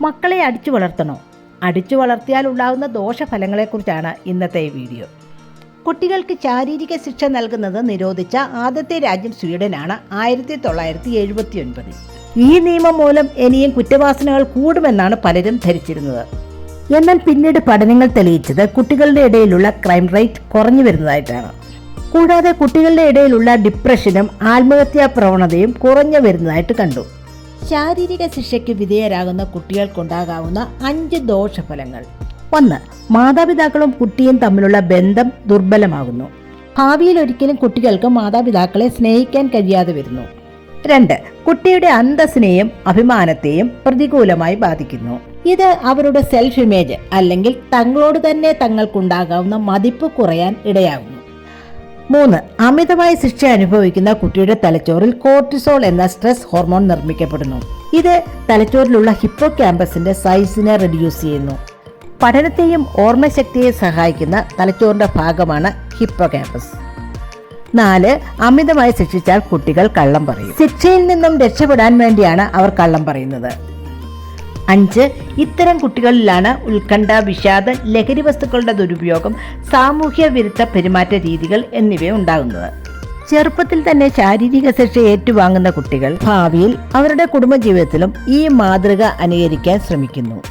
മക്കളെ അടിച്ചു വളർത്തണോ? അടിച്ചു വളർത്തിയാൽ ഉണ്ടാകുന്ന ദോഷഫലങ്ങളെക്കുറിച്ചാണ് ഇന്നത്തെ വീഡിയോ. കുട്ടികൾക്ക് ശാരീരിക ശിക്ഷ നൽകുന്നത് നിരോധിച്ച ആദ്യത്തെ രാജ്യം സ്വീഡനാണ് ആയിരത്തി തൊള്ളായിരത്തി എഴുപത്തി ഒൻപതിൽ ഈ നിയമം മൂലം ഇനിയും കുറ്റവാസനകൾ കൂടുമെന്നാണ് പലരും ധരിച്ചിരുന്നത്. എന്നാൽ പിന്നീട് പഠനങ്ങൾ തെളിയിച്ചത് കുട്ടികളുടെ ഇടയിലുള്ള ക്രൈം റേറ്റ് കുറഞ്ഞു വരുന്നതായിട്ടാണ്. കൂടാതെ കുട്ടികളുടെ ഇടയിലുള്ള ഡിപ്രഷനും ആത്മഹത്യാ പ്രവണതയും കുറഞ്ഞു വരുന്നതായിട്ട് കണ്ടു. ശാരീരിക ശിക്ഷയ്ക്ക് വിധേയരാകുന്ന കുട്ടികൾക്കുണ്ടാകാവുന്ന അഞ്ച് ദോഷഫലങ്ങൾ. ഒന്ന് മാതാപിതാക്കളും കുട്ടിയും തമ്മിലുള്ള ബന്ധം ദുർബലമാകുന്നു. ഭാവിയിൽ ഒരിക്കലും കുട്ടികൾക്ക് മാതാപിതാക്കളെ സ്നേഹിക്കാൻ കഴിയാതെ വരുന്നു. രണ്ട് കുട്ടിയുടെ അന്തസ്സിനെയും അഭിമാനത്തെയും പ്രതികൂലമായി ബാധിക്കുന്നു. ഇത് അവരുടെ സെൽഫ് ഇമേജ് അല്ലെങ്കിൽ തങ്ങളോട് തന്നെ തങ്ങൾക്കുണ്ടാകാവുന്ന മതിപ്പ് കുറയാൻ ഇടയാകുന്നു. മൂന്ന് അമിതമായ ശിക്ഷ അനുഭവിക്കുന്ന കുട്ടിയുടെ തലച്ചോറിൽ കോർട്ടിസോൾ എന്ന സ്ട്രെസ് ഹോർമോൺ നിർമ്മിക്കപ്പെടുന്നു. ഇത് തലച്ചോറിലുള്ള ഹിപ്പോ ക്യാമ്പസിന്റെ സൈസിനെ റെഡ്യൂസ് ചെയ്യുന്നു. പഠനത്തെയും ഓർമ്മശക്തിയെ സഹായിക്കുന്ന തലച്ചോറിന്റെ ഭാഗമാണ് ഹിപ്പോ ക്യാമ്പസ് നാല് അമിതമായി ശിക്ഷിച്ചാൽ കുട്ടികൾ കള്ളം പറയും. ശിക്ഷയിൽ നിന്നും രക്ഷപ്പെടാൻ വേണ്ടിയാണ് അവർ കള്ളം പറയുന്നത്. അഞ്ച് ഇത്തരം കുട്ടികളിലാണ് ഉത്കണ്ഠ വിഷാദ ലഹരി വസ്തുക്കളുടെ ദുരുപയോഗം സാമൂഹ്യ വിരുദ്ധ പെരുമാറ്റ രീതികൾ എന്നിവ ഉണ്ടാകുന്നത്. ചെറുപ്പത്തിൽ തന്നെ ശാരീരിക ശിക്ഷ ഏറ്റുവാങ്ങുന്ന കുട്ടികൾ ഭാവിയിൽ അവരുടെ കുടുംബജീവിതത്തിലും ഈ മാതൃക അനുകരിക്കാൻ ശ്രമിക്കുന്നു.